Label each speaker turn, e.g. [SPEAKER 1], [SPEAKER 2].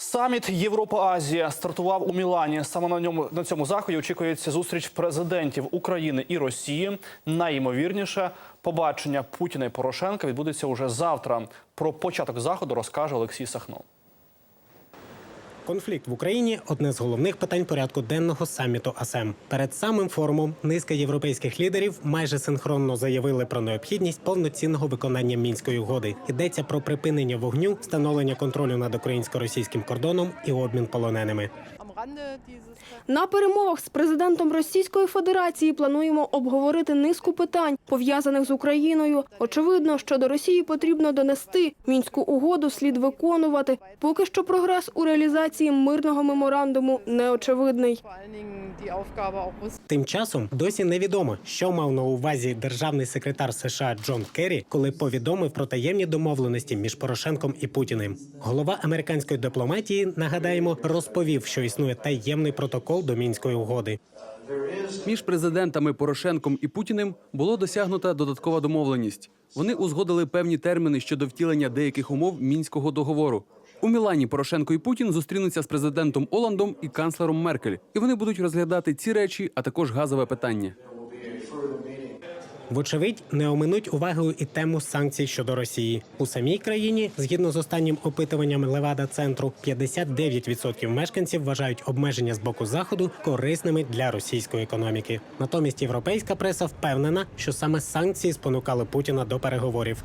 [SPEAKER 1] Саміт Європа-Азія стартував у Мілані. Саме на ньому на цьому заході очікується зустріч президентів України і Росії. Найімовірніше побачення Путіна і Порошенка відбудеться уже завтра. Про початок заходу розкаже Олексій Сахно.
[SPEAKER 2] Конфлікт в Україні одне з головних питань порядку денного саміту АСЕМ. Перед самим форумом низка європейських лідерів майже синхронно заявили про необхідність повноцінного виконання мінської угоди. Йдеться про припинення вогню, встановлення контролю над українсько-російським кордоном і обмін полоненими.
[SPEAKER 3] На перемовах з президентом Російської Федерації плануємо обговорити низку питань, пов'язаних з Україною. Очевидно, що до Росії потрібно донести мінську угоду слід виконувати. Поки що прогрес у реалізації мирного меморандуму не очевидний.
[SPEAKER 2] Тим часом досі невідомо, що мав на увазі державний секретар США Джон Керрі, коли повідомив про таємні домовленості між Порошенком і Путіним. Голова американської дипломатії, нагадаємо, розповів, що існує таємний протокол до мінської угоди.
[SPEAKER 4] Між президентами Порошенком і Путіним було досягнута додаткова домовленість. Вони узгодили певні терміни щодо втілення деяких умов мінського договору. У Мілані Порошенко і Путін зустрінуться з президентом Оландом і канцлером Меркель, і вони будуть розглядати ці речі, а також газове питання.
[SPEAKER 2] Вочевидь, не оминуть увагою і тему санкцій щодо Росії у самій країні. Згідно з останнім опитуванням Левада центру, 59% мешканців вважають обмеження з боку заходу корисними для російської економіки. Натомість європейська преса впевнена, що саме санкції спонукали Путіна до переговорів.